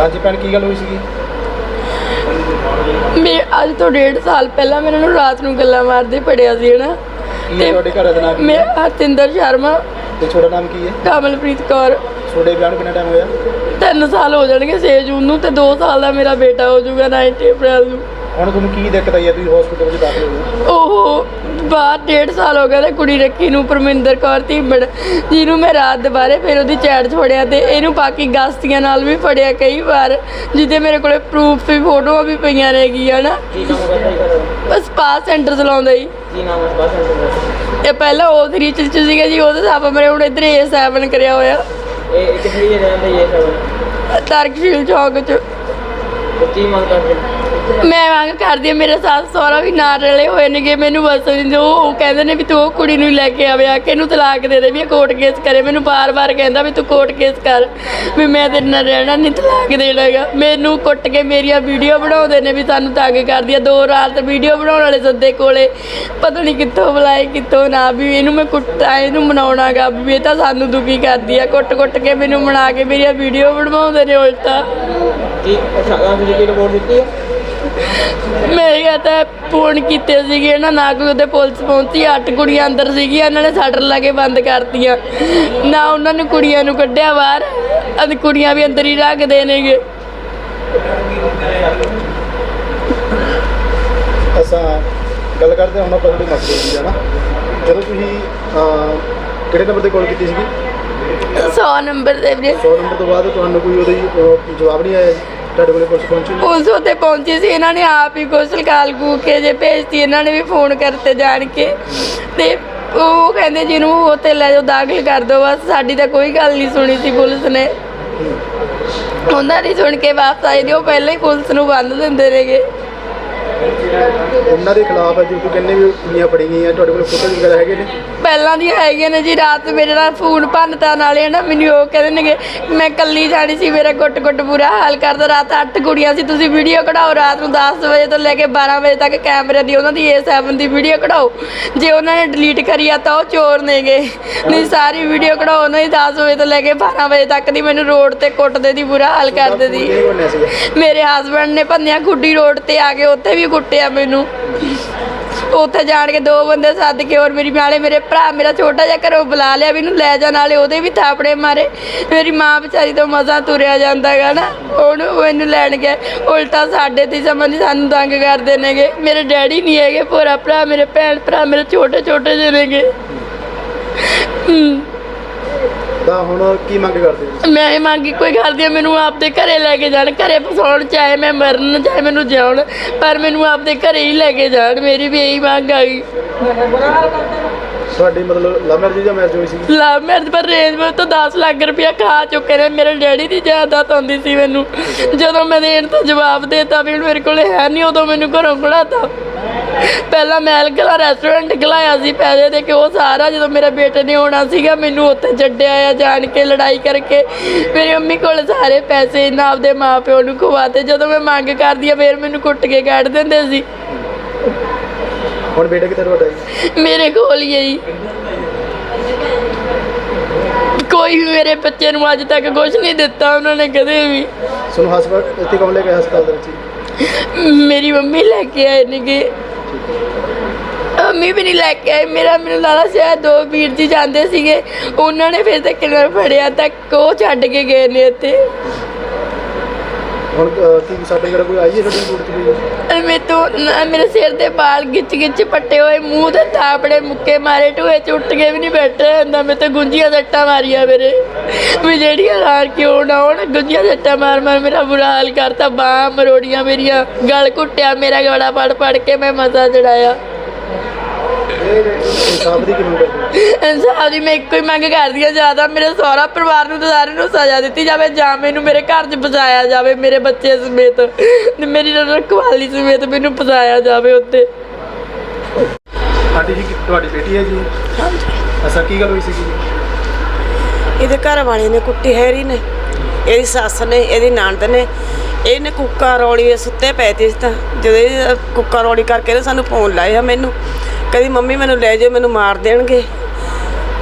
ਹਾਂਜੀ ਭੈਣ ਕੀ ਗੱਲ ਹੋਈ ਸੀਗੀ? ਮੈਂ ਅੱਜ ਤੋਂ ਡੇਢ ਸਾਲ ਪਹਿਲਾਂ ਮੈਂ ਇਹਨਾਂ ਨੂੰ ਰਾਤ ਨੂੰ ਗੱਲਾਂ ਮਾਰਦੇ ਪੜਿਆ ਸੀ ਹਨਾ? ਕੀ ਹੈ ਤੁਹਾਡੇ ਘਰ ਦਾ ਨਾਮ ਕੀ ਮੈਂ ਹੈ ਹਰਤਿੰਦਰ ਸ਼ਰਮਾ। ਤੇ ਤੁਹਾਡਾ ਨਾਮ ਕੀ ਹੈ? ਕਮਲਪ੍ਰੀਤ ਕੌਰ। ਤੁਹਾਡੇ ਵਿਆਹ ਨੂੰ ਕਿੰਨਾ ਟਾਈਮ ਹੋਇਆ? ਤਿੰਨ ਸਾਲ ਹੋ ਜਾਣਗੇ 6 ਜੂਨ ਨੂੰ ਤੇ 2 ਸਾਲ ਦਾ ਮੇਰਾ ਬੇਟਾ ਹੋ ਜਾਊਗਾ 19 ਅਪ੍ਰੈਲ ਨੂੰ। ਹੁਣ ਤੁਹਾਨੂੰ ਕੀ ਦਿੱਕਤ ਆਈ ਹੈ? ਤੁਸੀਂ ਹਸਪੀਟਲ ਵਿੱਚ ਦਾਖਲ ਹੋ। ਉਹ ਬਾਹਰ ਡੇਢ ਸਾਲ ਹੋ ਗਿਆ ਤੇ ਕੁੜੀ ਰੱਖੀ ਨੂੰ ਪਰਮਿੰਦਰ ਕੌਰ ਧੀਮੜ ਜਿਹਨੂੰ ਮੈਂ ਰਾਤ ਦੁਬਾਰੇ ਫਿਰ ਉਹਦੀ ਚੈਟ 'ਚ ਫੜਿਆ ਤੇ ਇਹਨੂੰ ਬਾਕੀ ਗਸਤੀਆਂ ਨਾਲ ਵੀ ਫੜਿਆ ਕਈ ਵਾਰ ਜਿਹਦੇ ਮੇਰੇ ਕੋਲੇ ਪ੍ਰੂਫ ਵੀ ਫੋਟੋਆਂ ਵੀ ਪਈਆਂ ਰਹਿ ਨਾ। ਹੈ ਤੁਹਾਡਾ? ਬਸ ਸਪਾ ਸੈਂਟਰ ਚਲਾਉਂਦਾ ਜੀ। ਕੀ ਨਾਮ ਹੈ ਬਸ ਸੈਂਟਰ ਇਹ ਪਹਿਲਾਂ ਉਹ ਥਰੀ ਚ ਚ ਸੀਗਾ ਜੀ ਉਹਦੇ ਸਾਪ ਮਰੇ ਹੁਣ ਇੱਧਰ A7 ਕਰਿਆ ਹੋਇਆ। ਇਹ ਕਿੱਥੇ ਰਹਿੰਦੇ ਇਹ ਸਭ ਤਰਕਸ਼ੀਲ ਚੌਕ ਚ। ਕੀ ਮੰਗ ਕਰਦੇ? ਮੈਂ ਮੰਗ ਕਰਦੀ ਹਾਂ ਮੇਰੇ ਸੱਸ ਸਹੁਰਾ ਵੀ ਨਾਲ ਰਲੇ ਹੋਏ ਨੇਗੇ ਮੈਨੂੰ ਬਸ ਜੋ ਉਹ ਕਹਿੰਦੇ ਨੇ ਵੀ ਤੂੰ ਉਹ ਕੁੜੀ ਨੂੰ ਲੈ ਕੇ ਆਵੇ ਆ ਕੇ ਇਹਨੂੰ ਤਲਾਕ ਦੇ ਦੇ ਵੀ ਇਹ ਕੋਰਟ ਕੇਸ ਕਰੇ ਮੈਨੂੰ ਬਾਰ-ਬਾਰ ਕਹਿੰਦਾ ਵੀ ਤੂੰ ਕੋਰਟ ਕੇਸ ਕਰ ਵੀ ਮੈਂ ਤੇਰੇ ਨਾਲ ਰਹਿਣਾ ਨਹੀਂ ਤਲਾਕ ਦੇਣਾਗਾ ਮੈਨੂੰ ਕੁੱਟ ਕੇ ਮੇਰੀਆਂ ਵੀਡੀਓ ਬਣਾਉਂਦੇ ਨੇ ਵੀ ਸਾਨੂੰ ਤੰਗ ਕਰਦੀ ਆ ਦੋ ਰਾਤ ਵੀਡੀਓ ਬਣਾਉਣ ਵਾਲੇ ਸੱਦੇ ਕੋਲੇ ਪਤਾ ਨਹੀਂ ਕਿੱਥੋਂ ਬੁਲਾਏ ਕਿੱਥੋਂ ਨਾ ਵੀ ਇਹਨੂੰ ਮੈਂ ਕੁੱਟਾ ਇਹਨੂੰ ਮਨਾਉਣਾਗਾ ਵੀ ਇਹ ਤਾਂ ਸਾਨੂੰ ਦੁਖੀ ਕਰਦੀ ਆ ਕੁੱਟ-ਕੁੱਟ ਕੇ ਮੈਨੂੰ ਮਨਾ ਕੇ ਮੇਰੀਆਂ ਵੀਡੀਓ ਬਣਵਾਉਂਦੇ ਨੇ ਉਲਟਾ ਕੀ ਅਸਾਂ ਤੁਸੀਂ ਕੀ ਰਿਪੋਰਟ ਦਿੱਤੀ ਹੈ ਮੈਂ ਕਿਹਾ ਤਾਂ ਫੋਨ ਕੀਤੇ ਸੀਗੇ ਨਾ ਨਾ ਕੋਈ ਉਹਦੇ ਪੁਲਿਸ ਪਹੁੰਚੀ ਅੱਠ ਕੁੜੀਆਂ ਅੰਦਰ ਸੀਗੀਆਂ ਇਹਨਾਂ ਨੇ ਸ਼ਟਰ ਲਾ ਕੇ ਬੰਦ ਕਰਤੀਆਂ। ਨਾ ਉਹਨਾਂ ਨੇ ਕੁੜੀਆਂ ਨੂੰ ਕੱਢਿਆ ਬਾਹਰ ਅਦ ਕੁੜੀਆਂ ਵੀ ਅੰਦਰ ਹੀ ਰੱਖਦੇ ਨੇਗੇ। ਅਸਾਂ ਗੱਲ ਕਰਦੇ ਹੁਣ ਆਪਾਂ ਤੁਹਾਡੇ ਮਸਲੇ ਦੀ ਹੈ ਨਾ। ਜਦੋਂ ਤੁਸੀਂ ਅਹ, ਕਿਹੜੇ ਨੰਬਰ ਤੇ ਕਾਲ ਕੀਤੀ ਸੀਗੀ? 100 ਨੰਬਰ ਦੇ ਵੀਰੇ। 100 ਨੰਬਰ ਤੋਂ ਬਾਅਦ ਤੁਹਾਨੂੰ ਕੋਈ ਉਹਦਾ ਜਵਾਬ ਨਹੀਂ ਆਇਆ ਜੀ? ਤੁਹਾਡੇ ਕੋਲੇ ਪੁਲਿਸ ਪਹੁੰਚੀ? ਪੁਲਿਸ ਉੱਤੇ ਪਹੁੰਚੀ ਸੀ ਇਹਨਾਂ ਨੇ ਆਪ ਹੀ ਕੁਛ ਕਾਲ ਕੂ ਜੇ ਭੇਜਤੀ ਇਹਨਾਂ ਨੇ ਵੀ ਫੋਨ ਕਰਤੇ ਜਾਣ ਕੇ। ਤੇ ਉਹ ਕਹਿੰਦੇ ਜਿਹਨੂੰ ਉੱਤੇ ਲੈ ਜਾਓ ਦਾਖਲ ਕਰ ਦਿਓ ਬਸ ਸਾਡੀ ਤਾਂ ਕੋਈ ਗੱਲ ਨਹੀਂ ਸੁਣੀ ਸੀ ਪੁਲਿਸ ਨੇ। ਉਹਨਾਂ ਦੀ ਸੁਣ ਕੇ ਵਾਪਸ ਆਏ ਨੇ ਉਹ ਪਹਿਲਾਂ ਹੀ ਪੁਲਿਸ ਨੂੰ ਬੰਦ ਦਿੰਦੇ ਨੇਗੇ ਉਹਨਾਂ ਦੇ ਖਿਲਾਫ ਹੈ ਜੋ ਤੁਸੀਂ ਕਹਿੰਦੇ ਵੀ ਕੁੜੀਆਂ ਫੜੀ ਗਈਆਂ ਤੁਹਾਡੇ ਕੋਲ ਫੋਟੋ ਵਗੈਰਾ ਹੈਗੇ ਨੇ? ਪਹਿਲਾਂ ਦੀ ਹੈਗੀਆਂ ਨੇ ਜੀ ਰਾਤ ਮੇਰੇ ਨਾਲ ਫੋਨ ਭੰਨਤਾ ਨਾਲੇ ਨਾ ਮੈਨੂੰ ਉਹ ਕਹਿੰਦੇ ਨੇਗੇ ਮੈਂ ਕੱਲੀ ਜਾਣੀ ਸੀ ਮੇਰਾ ਗੁੱਟ ਗੁੱਟ ਬੁਰਾ ਹਾਲ ਕਰਦਾ ਰਾਤ ਅੱਠ ਕੁੜੀਆਂ ਸੀ ਤੁਸੀਂ ਵੀਡੀਓ ਕਢਾਓ ਰਾਤ ਨੂੰ 10 ਵਜੇ ਤੋਂ ਲੈ ਕੇ 12 ਵਜੇ ਤੱਕ ਕੈਮਰੇ ਦੀ ਉਹਨਾਂ ਦੀ A7 ਦੀ ਵੀਡੀਓ ਕਢਾਓ। ਜੇ ਉਹਨਾਂ ਨੇ ਡਿਲੀਟ ਕਰੀ ਆ ਤਾਂ ਉਹ ਚੋਰ ਨੇਗੇ। ਨਹੀਂ ਸਾਰੀ ਵੀਡੀਓ ਕਢਾਓ ਉਹਨਾਂ ਦੀ 10 ਵਜੇ ਤੋਂ ਲੈ ਕੇ 12 ਵਜੇ ਤੱਕ ਦੀ ਮੈਨੂੰ ਰੋਡ ਤੇ ਕੁੱਟਦੇ ਦੀ ਬੁਰਾ ਹਾਲ ਕਰਦੇ ਦੀ ਮੇਰੇ ਹਸਬੰਡ ਨੇ ਭੰਨਿਆ ਖੁੱਡੀ ਰੋਡ ਤੇ ਆ ਕੇ ਉੱਥੇ ਵੀ ਕੁੱਟਿਆ ਮੈਨੂੰ। ਉੱਥੇ ਜਾਣ ਕੇ ਦੋ ਬੰਦੇ ਸੱਦ ਕੇ ਔਰ ਮੇਰੀ ਨਾਲੇ ਮੇਰੇ ਭਰਾ, ਮੇਰਾ ਛੋਟਾ ਜਿਹਾ ਘਰੋਂ ਬੁਲਾ ਲਿਆ ਵੀ ਇਹਨੂੰ ਲੈ ਜਾ, ਨਾਲੇ ਉਹਦੇ ਵੀ ਥਾਪੜੇ ਮਾਰੇ। ਮੇਰੀ ਮਾਂ ਵਿਚਾਰੀ ਤੋਂ ਮਜ਼ਾ ਤੁਰਿਆ ਜਾਂਦਾ ਜਾਂਦਾਗਾ ਨਾ। ਉਹਨੂੰ ਮੈਨੂੰ ਲੈਣ ਗਿਆ। ਉਲਟਾ ਸਾਡੇ ਤੇ ਸਮਝ ਸਾਨੂੰ ਤੰਗ ਕਰਦੇ ਨੇਗੇ। ਮੇਰੇ ਡੈਡੀ ਨਹੀਂ ਹੈਗੇ, ਭੋਰਾ ਭਰਾ, ਮੇਰੇ ਭੈਣ ਭਰਾ, ਮੇਰੇ ਛੋਟੇ ਛੋਟੇ ਜਿਹੇ ਨੇਗੇ। ਹੂੰ। ਤਾਂ ਹੁਣ ਕੀ ਮੰਗ ਕਰਦੇ ਹੋ? ਮੈਂ ਇਹ ਮੰਗੀ ਕੋਈ ਕਰਦੀ ਆ ਮੈਨੂੰ ਆਪਦੇ ਘਰੇ ਲੈ ਕੇ ਜਾਣ ਘਰੇ ਫਸਾਉਣ ਚਾਹੇ ਮੈਂ ਮਰਨ ਚਾਹੇ ਮੈਨੂੰ ਜਿਉਣ ਪਰ ਮੈਨੂੰ ਆਪਦੇ ਘਰੇ ਹੀ ਲੈ ਕੇ ਜਾਣ ਮੇਰੀ ਵੀ ਇਹੀ ਮੰਗ ਆ ਗਈ ਤੁਹਾਡੀ ਮਤਲਬ ਲਵ ਮੈਰਿਜ ਜਾਂ ਮੈਰਿਜ ਹੋਈ ਸੀ? ਲਵ ਮੈਰਿਜ ਪਰ ਰੇਂਜ ਵਿੱਚ ਤਾਂ 10 ਲੱਖ ਰੁਪਇਆ ਖਾ ਚੁੱਕੇ ਨੇ ਮੇਰੇ ਡੈਡੀ ਦੀ ਜਾਇਦਾਦ ਆਉਂਦੀ ਸੀ ਮੈਨੂੰ। ਜਦੋਂ ਮੈਂ ਦੇਣ ਤੋਂ ਜਵਾਬ ਦੇਤਾ ਵੀ ਮੇਰੇ ਕੋਲ ਹੈ ਨਹੀਂ ਉਦੋਂ ਮੈਨੂੰ ਘਰੋਂ ਕਢਾਤਾ। ਪਹਿਲਾਂ ਮੈਲ ਗਲਾ ਰੈਸਟੋਰੈਂਟ ਖਲਾਇਆ ਸੀ ਪੈਸੇ ਦੇ ਕੇ ਉਹ ਸਾਰਾ ਜਦੋਂ ਮੇਰੇ ਬੇਟੇ ਨੇ ਆਉਣਾ ਸੀਗਾ ਮੈਨੂੰ ਉੱਥੇ ਛੱਡਿਆ ਆ ਜਾਣ ਕੇ ਲੜਾਈ ਕਰਕੇ। ਮੇਰੀ ਮੰਮੀ ਕੋਲ ਸਾਰੇ ਪੈਸੇ ਇਹਨਾਂ ਆਪਦੇ ਮਾਪਿਓ ਨੂੰ ਖਵਾਤੇ। ਜਦੋਂ ਮੈਂ ਮੰਗ ਕਰਦੀ ਆ ਫੇਰ ਮੈਨੂੰ ਕੁੱਟ ਕੇ ਕੱਢ ਦਿੰਦੇ ਸੀ। ਹੁਣ ਬੇਟਾ ਕਿੱਥੇ ਤੁਹਾਡਾ ਜੀ? ਮੇਰੇ ਕੋਲ ਹੀ ਹੈ ਜੀ। ਕੋਈ ਵੀ ਮੇਰੇ ਬੱਚੇ ਨੂੰ ਅੱਜ ਤੱਕ ਕੁਝ ਨਹੀਂ ਦਿੱਤਾ ਉਹਨਾਂ ਨੇ ਕਦੇ ਵੀ। ਤੁਹਾਨੂੰ ਹਸਪਤਾਲ ਇੱਥੇ ਕੌਣ ਲੈ ਕੇ ਹਸਪਤਾਲ ਦੇ ਵਿੱਚ? ਮੇਰੀ ਮੰਮੀ ਲੈ ਕੇ ਆਏ ਨੇਗੇ। ਮੰਮੀ ਵੀ ਨਹੀਂ ਲੈ ਕੇ ਆਏ ਮੇਰਾ ਮੈਨੂੰ ਲਾਲਾ ਸ਼ਾਇਦ ਦੋ ਵੀਰ ਜੀ ਜਾਂਦੇ ਸੀਗੇ। ਉਹਨਾਂ ਨੇ ਫਿਰ ਤੱਕ ਨਾਲ ਫੜਿਆ ਤੱਕ ਉਹ ਛੱਡ ਕੇ ਗਏ ਨੇ ਇੱਥੇ। ਹੁਣ ਅਹ, ਕੀ ਸਾਡੇ ਘਰ ਕੋਈ ਆਈ ਹੈ ਤੁਹਾਡੀ ਰਿਪੋਰਟ ਚ ਕੋਈ? ਮੈਂ ਤੋਂ ਮੇਰੇ ਸਿਰ ਦੇ ਵਾਲ ਗਿੱਚ ਗਿੱਚ ਪੱਟੇ ਹੋਏ ਮੂੰਹ ਤੇ ਥਾਪੜੇ ਮੁੱਕੇ ਮਾਰੇ ਟੂਏ ਚ ਉੱਠ ਕੇ ਵੀ ਨਹੀਂ ਬੈਠਾ ਜਾਂਦਾ ਮੈਂ ਤੇ ਗੁੰਜੀਆਂ ਸੱਟਾਂ ਮਾਰੀਆਂ ਮੇਰੇ ਵੀ ਜਿਹੜੀਆਂ ਲਾਰ ਕਿਉਂ ਨਾ ਹੋਣ ਗੁੰਜੀਆਂ ਸੱਟਾਂ ਮਾਰ ਮਾਰ ਮੇਰਾ ਬੁਰਾ ਹਾਲ ਕਰਤਾ ਬਾਂਹ ਮਰੋੜੀਆਂ ਮੇਰੀਆਂ ਗਲ ਘੁੱਟਿਆ ਮੇਰਾ ਗਲਾ ਪੜ ਪੜ ਕੇ ਮੈਂ ਮਜ਼ਾ ਚੜਾਇਆ। ਇਨਸਾਫ ਦੀ ਦੀ ਮੈਂ ਇੱਕੋ ਹੀ ਮੰਗ ਕਰਦੀ ਹਾਂ ਜ਼ਿਆਦਾ ਮੇਰੇ ਸਹੁਰਾ ਪਰਿਵਾਰ ਨੂੰ ਤੇ ਸਾਰਿਆਂ ਨੂੰ ਸਜ਼ਾ ਦਿੱਤੀ ਜਾਵੇ ਜਾਂ ਮੈਨੂੰ ਮੇਰੇ ਘਰ 'ਚ ਫਸਾਇਆ ਜਾਵੇ ਮੇਰੇ ਬੱਚੇ ਸਮੇਤ ਤੇ ਮੇਰੀ ਰਖਵਾਲੀ ਸਮੇਤ ਮੈਨੂੰ ਫਸਾਇਆ ਜਾਵੇ ਉੱਤੇ। ਆਂਟੀ ਜੀ ਕੀ ਤੁਹਾਡੀ ਬੇਟੀ ਹੈ ਜੀ? ਅਸਾਂ ਕੀ ਗੱਲ ਹੋਈ ਸੀ ਜੀ? ਇਹਦੇ ਘਰ ਵਾਲੇ ਨੇ ਕੁੱਟੀ ਹੈਰੀ ਨੇ ਇਹਦੀ ਸੱਸ ਨੇ ਇਹਦੀ ਨਣਦ ਨੇ ਇਹਨੇ ਕੁੱਕਾ ਰੌਲੀ ਸੁੱਤੇ ਪਏ ਤੇ ਤਾਂ ਜਦੋਂ ਇਹ ਕੁੱਕਾ ਰੌਲੀ ਕਰਕੇ ਇਹਨੇ ਸਾਨੂੰ ਫੋਨ ਲਾਇਆ ਮੈਨੂੰ। ਕਹਿੰਦੀ ਮੰਮੀ ਮੈਨੂੰ ਲੈ ਜਾਓ ਮੈਨੂੰ ਮਾਰ ਦੇਣਗੇ।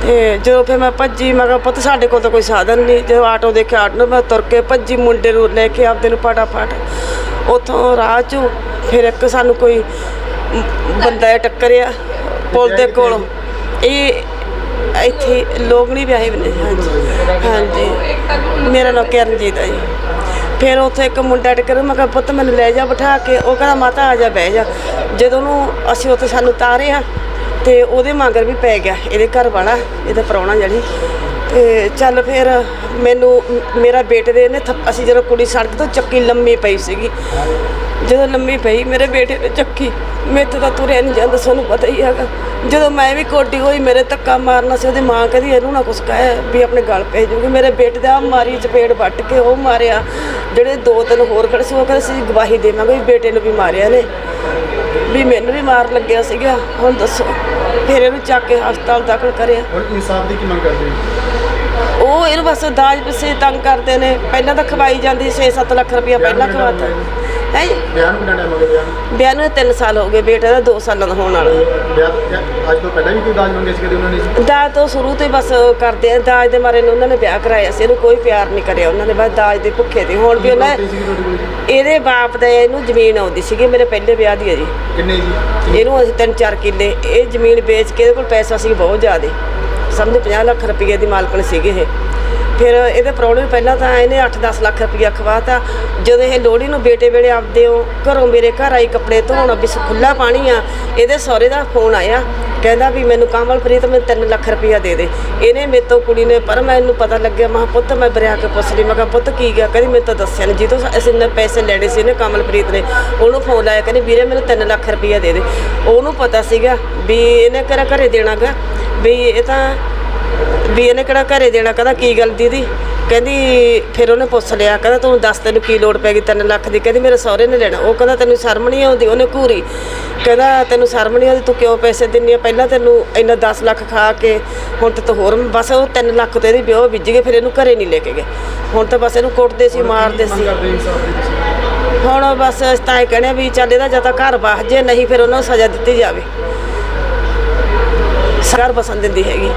ਤੇ ਜਦੋਂ ਫਿਰ ਮੈਂ ਭੱਜੀ, ਮੈਂ ਕਿਹਾ, ਪੁੱਤ, ਸਾਡੇ ਕੋਲ ਤਾਂ ਕੋਈ ਸਾਧਨ ਨਹੀਂ। ਜਦੋਂ ਆਟੋ ਦੇਖਿਆ, ਆਟੋ ਨੂੰ ਮੈਂ ਤੁਰ ਕੇ ਭੱਜੀ, ਮੁੰਡੇ ਨੂੰ ਲੈ ਕੇ ਆਪਦੇ ਨੂੰ ਫਟਾਫਟ। ਉੱਥੋਂ ਰਾਹ ਚੋਂ ਫਿਰ ਇੱਕ ਸਾਨੂੰ ਕੋਈ ਬੰਦਾ ਜਿਹਾ ਟੱਕਰਿਆ ਪੁਲ ਦੇ ਕੋਲ। ਇਹ ਇੱਥੇ ਲੋਕ ਨਹੀਂ ਵਿਆਹੇ ਬਨੇ ਹਾਂਜੀ। ਹਾਂਜੀ। ਮੇਰਾ ਨਾਮ ਕਿਰਨਜੀਤ ਹੈ ਜੀ। ਫਿਰ ਉੱਥੇ ਇੱਕ ਮੁੰਡਾ ਟੱਕਰ ਮੈਂ ਕਿਹਾ, ਪੁੱਤ, ਮੈਨੂੰ ਲੈ ਜਾ, ਬਿਠਾ ਕੇ। ਉਹ ਕਹਿੰਦਾ, ਮਾਤਾ, ਆ ਜਾ, ਬਹਿ ਜਾ। ਜਦੋਂ ਉਹਨੂੰ ਅਸੀਂ ਉੱਥੇ ਸਾਨੂੰ ਤਾਰਿਆ ਤੇ ਉਹਦੇ ਮਗਰ ਵੀ ਪੈ ਗਿਆ। ਇਹਦੇ ਘਰ ਵਾਲਾ, ਇਹਦਾ ਪ੍ਰਾਹੁਣਾ ਜਿਹੜੀ ਤੇ ਚੱਲ ਫਿਰ ਮੈਨੂੰ, ਮੇਰਾ ਬੇਟੇ ਦੇ ਨੇ ਥੱਪ- ਅਸੀਂ ਜਦੋਂ ਕੁੜੀ ਸੜਕ ਤੋਂ ਚੱਕੀ ਲੰਮੀ ਪਈ ਸੀਗੀ। ਜਦੋਂ ਲੰਮੀ ਪਈ, ਮੇਰੇ ਬੇਟੇ ਨੇ ਚੱਕੀ। ਮੇਰੇ ਤਾਂ ਤੁਰਿਆ ਨਹੀਂ ਜਾਂਦਾ, ਸਾਨੂੰ ਪਤਾ ਹੀ ਹੈਗਾ। ਜਦੋਂ ਮੈਂ ਵੀ ਕੋਡੀ ਹੋਈ, ਮੇਰੇ ਧੱਕਾ ਮਾਰਨਾ ਸੀ, ਉਹਦੀ ਮਾਂ ਕਹਿੰਦੀ, ਇਹਨੂੰ ਨਾ ਕੁਛ ਕਹਿ, ਵੀ ਆਪਣੇ ਗਲ ਪੈ ਜੂਗੀ ਮੇਰੇ ਬੇਟੇ ਦਾ ਮਾਰੀ ਚਪੇੜ ਵੱਟ ਕੇ ਉਹ ਮਾਰਿਆ। ਜਿਹੜੇ ਦੋ ਤਿੰਨ ਹੋਰ ਖੜੇ ਸੀ, ਉਹ ਕਹਿੰਦੇ ਸੀ ਗਵਾਹੀ ਦੇਵਾਂਗੇ ਵੀ ਬੇਟੇ ਨੂੰ ਵੀ ਮਾਰਿਆ ਨੇ। ਵੀ ਮੈਨੂੰ ਵੀ ਮਾਰ ਲੱਗਿਆ ਸੀਗਾ। ਹੁਣ ਦੱਸੋ ਫਿਰ ਇਹਨੂੰ ਚੱਕ ਕੇ ਹਸਪਤਾਲ ਦਾਖਲ ਕਰਿਆ। ਹੁਣ ਇਨਸਾਫ ਦੀ ਕੀ ਮੰਗ ਕਰਦੇ ਹੋ? ਉਹ ਇਹਨੂੰ ਬਸ ਦਾਜ ਪਿੱਛੇ ਤੰਗ ਕਰਦੇ ਨੇ। ਪਹਿਲਾਂ ਤਾਂ ਖਵਾਈ ਜਾਂਦੀ 6-7 ਲੱਖ ਰੁਪਇਆ ਪਹਿਲਾਂ ਖਵਾਤਾ। ਹੈ ਜੀ? ਵਿਆਹ ਨੂੰ ਕਿੰਨਾ ਟਾਈਮ ਹੋ ਗਿਆ ਵਿਆਹ ਨੂੰ? ਵਿਆਹ ਨੂੰ 3 ਸਾਲ ਹੋ ਗਏ ਬੇਟੇ ਦਾ 2 ਸਾਲਾਂ ਦਾ ਹੋਣ ਵਾਲਾ। ਵਿਆਹ ਵਿਆਹ- ਅੱਜ ਤੋਂ ਪਹਿਲਾਂ ਵੀ ਕੋਈ ਦਾਜ ਮੰਗੇ ਸੀ ਕਦੇ ਉਹਨਾਂ ਨੇ ਜੀ? ਦਾਜ ਤੋਂ ਸ਼ੁਰੂ ਤੋਂ ਹੀ ਬਸ ਕਰਦੇ ਆ। ਦਾਜ ਦੇ ਮਾਰੇ ਨੂੰ ਉਹਨਾਂ ਨੇ ਵਿਆਹ ਕਰਾਇਆ ਸੀ ਇਹਨੂੰ ਕੋਈ ਪਿਆਰ ਨਹੀਂ ਕਰਿਆ ਉਹਨਾਂ ਨੇ। ਬਸ ਦਾਜ ਦੇ ਭੁੱਖੇ ਤੇ ਹੁਣ ਵੀ ਉਹਨਾਂ ਕੀ ਸੀ ਤੁਹਾਡੇ ਕੋਲ ਜੀ? ਇਹਦੇ ਬਾਪ ਦਾ ਇਹਨੂੰ ਜ਼ਮੀਨ ਆਉਂਦੀ ਸੀਗੀ ਮੇਰੇ ਪਹਿਲੇ ਵਿਆਹ ਦੀ ਹੈ ਜੀ। ਕਿੰਨੇ ਜੀ? ਇਹਨੂੰ ਅਸੀਂ ਤਿੰਨ ਚਾਰ ਕਿੱਲੇ ਇਹ ਜ਼ਮੀਨ ਵੇਚ ਕੇ ਇਹਦੇ ਕੋਲ ਪੈਸਾ ਸੀ ਬਹੁਤ ਜ਼ਿਆਦੇ। ਸਮਝ 50 ਲੱਖ ਰੁਪਏ ਦੀ ਮਾਲਕਣ ਸੀਗੇ ਇਹ। ਫਿਰ ਇਹਦੇ ਪ੍ਰੋਬਲਮ ਪਹਿਲਾਂ ਤਾਂ ਇਹਨੇ 8-10 ਲੱਖ ਰੁਪਇਆ ਖਵਾਤਾ। ਜਦੋਂ ਇਹ ਲੋਹੜੀ ਨੂੰ ਬੇਟੇ ਵੇਲੇ ਆਪਦੇ ਉਹ ਘਰੋਂ ਮੇਰੇ ਘਰ ਆਈ ਕੱਪੜੇ ਧੋਣ, ਵੀ ਖੁੱਲਾ ਪਾਣੀ ਆ, ਇਹਦੇ ਸਹੁਰੇ ਦਾ ਫੋਨ ਆਇਆ। ਕਹਿੰਦਾ ਵੀ ਮੈਨੂੰ ਕਮਲਪ੍ਰੀਤ ਮੈਨੂੰ 3 ਲੱਖ ਰੁਪਇਆ ਦੇ ਦੇ। ਇਹਨੇ ਮੇਰੇ ਤੋਂ ਕੁੜੀ ਨੇ ਪਰ ਮੈਨੂੰ ਪਤਾ ਲੱਗਿਆ, ਮਾ ਪੁੱਤ, ਮੈਂ ਬਰਿਆ ਕੇ ਪੁੱਛ ਲਈ। ਮੈਂ ਕਿਹਾ, ਪੁੱਤ, ਕੀ ਗਿਆ? ਕਹਿੰਦੀ, ਮੈਨੂੰ ਤਾਂ ਦੱਸਿਆ ਨਹੀਂ ਜਦੋਂ ਅਸੀਂ ਨੇ ਪੈਸੇ ਲੈਣੇ ਸੀ ਇਹਨੇ ਕਮਲਪ੍ਰੀਤ ਨੇ, ਉਹਨੂੰ ਫੋਨ ਲਾਇਆ, ਕਹਿੰਦੀ, ਵੀਰੇ, ਮੈਨੂੰ 3 ਲੱਖ ਰੁਪਇਆ ਦੇ ਦੇ। ਉਹਨੂੰ ਪਤਾ ਸੀਗਾ ਵੀ ਇਹਨੇ ਕਿਹੜਾ ਘਰੇ ਦੇਣਾਗਾ ਵੀ ਇਹ ਤਾਂ ਵੀ ਇਹਨੇ ਕਿਹੜਾ ਘਰੇ ਦੇਣਾ ਕਹਿੰਦਾ ਕੀ ਗੱਲ ਦੀਦੀ? ਕਹਿੰਦੀ ਫਿਰ ਉਹਨੇ ਪੁੱਛ ਲਿਆ ਕਹਿੰਦਾ ਤੂੰ ਦੱਸ ਤੈਨੂੰ ਕੀ ਲੋੜ ਪੈ ਗਈ 3 ਲੱਖ ਦੀ? ਕਹਿੰਦੀ ਮੇਰੇ ਸਹੁਰੇ ਨੇ ਲੈਣਾ। ਉਹ ਕਹਿੰਦਾ ਤੈਨੂੰ ਸ਼ਰਮ ਨਹੀਂ ਆਉਂਦੀ? ਉਹਨੇ ਘੂਰੀ। ਕਹਿੰਦਾ ਤੈਨੂੰ ਸ਼ਰਮ ਨਹੀਂ ਆਉਂਦੀ? ਤੂੰ ਕਿਉਂ ਪੈਸੇ ਦਿੰਨੀ ਆ? ਪਹਿਲਾਂ ਤੈਨੂੰ ਇੰਨਾ 10 ਲੱਖ ਖਾ ਕੇ ਹੁਣ ਤੇ ਤੂੰ ਹੋਰ ਬਸ ਉਹ 3 ਲੱਖ ਤੇ ਇਹਦੀ ਵਿਆਹ ਵਿੱਜ ਗਏ ਫਿਰ ਇਹਨੂੰ ਘਰੇ ਨਹੀਂ ਲੈ ਕੇ ਗਏ। ਹੁਣ ਤਾਂ ਬਸ ਇਹਨੂੰ ਕੁੱਟਦੇ ਸੀ ਮਾਰਦੇ ਸੀ। ਹੁਣ ਬਸ ਅਸੀਂ ਤਾਂ ਇਹ ਕਹਿੰਦੇ ਵੀ ਚੱਲ ਇਹਦਾ ਜਾਂ ਤਾਂ ਘਰ ਵਸ ਜੇ ਨਹੀਂ ਫਿਰ ਉਹਨਾਂ ਸਜ਼ਾ ਦਿੱਤੀ ਜਾਵੇ। ਸਰਕਾਰ ਬਸਣ ਦਿੰਦੀ ਹੈਗੀ।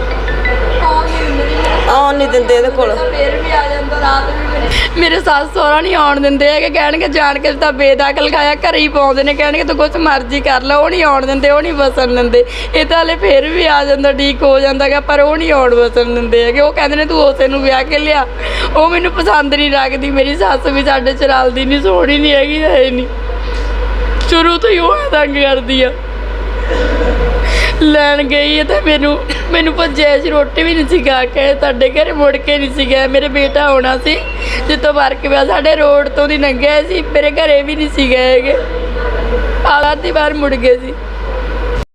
ਆਉਣ ਨਹੀਂ ਦਿੰਦੇ ਇਹਦੇ ਕੋਲ। ਫੇਰ ਵੀ ਆ ਜਾਂਦਾ, ਰਾਤ ਵੀ ਮੇਰੇ ਮੇਰੇ ਸੱਸ ਸਹੁਰਾ ਨਹੀਂ ਆਉਣ ਦਿੰਦੇ ਹੈਗੇ, ਕਹਿਣਗੇ ਜਾਣ ਕੇ ਤਾਂ ਬੇਦਖਲ ਖਾਇਆ, ਘਰੇ ਹੀ ਪਾਉਂਦੇ ਨੇ, ਕਹਿਣਗੇ ਤੂੰ ਕੁਛ ਮਰਜ਼ੀ ਕਰ ਲੈ, ਉਹ ਨਹੀਂ ਆਉਣ ਦਿੰਦੇ, ਉਹ ਨਹੀਂ ਵਸਣ ਦਿੰਦੇ। ਇਹ ਤਾਂ ਹਲੇ ਫੇਰ ਵੀ ਆ ਜਾਂਦਾ ਠੀਕ ਹੋ ਜਾਂਦਾਗਾ ਪਰ ਉਹ ਨਹੀਂ ਆਉਣ ਵਸਣ ਦਿੰਦੇ ਹੈਗੇ। ਉਹ ਕਹਿੰਦੇ ਨੇ ਤੂੰ ਉਸੇ ਨੂੰ ਵਿਆਹ ਕੇ ਲਿਆ। ਉਹ ਮੈਨੂੰ ਪਸੰਦ ਨਹੀਂ ਲੱਗਦੀ ਮੇਰੀ ਸੱਸ ਵੀ ਸਾਡੇ ਚ ਰਲਦੀ ਨਹੀਂ ਸੋਹਣੀ ਨਹੀਂ ਹੈਗੀ, ਹੈ ਨਹੀਂ ਸ਼ੁਰੂ ਤੋਂ ਹੀ ਉਹ ਤੰਗ ਕਰਦੀ ਆ। ਲੈਣ ਗਈ ਹੈ ਤੇ ਮੈਨੂੰ ਮੈਨੂੰ ਭੱਜਿਆ ਸੀ, ਰੋਟੀ ਵੀ ਨਹੀਂ ਸੀ ਖਾ ਕੇ ਤੁਹਾਡੇ ਘਰੇ ਮੁੜ ਕੇ ਨਹੀਂ ਸੀ ਗਿਆ, ਮੇਰੇ ਬੇਟਾ ਆਉਣਾ ਸੀ ਜਿੱਤੋਂ ਵਰਕ ਪਿਆ, ਸਾਡੇ ਰੋਡ ਤੋਂ ਦੀ ਲੰਘਿਆ ਸੀ, ਮੇਰੇ ਘਰੇ ਵੀ ਨਹੀਂ ਸੀ ਗਏ ਹੈਗੇ। ਆਲਾ ਦੀ ਵਾਰ ਮੁੜ ਗਏ ਸੀ।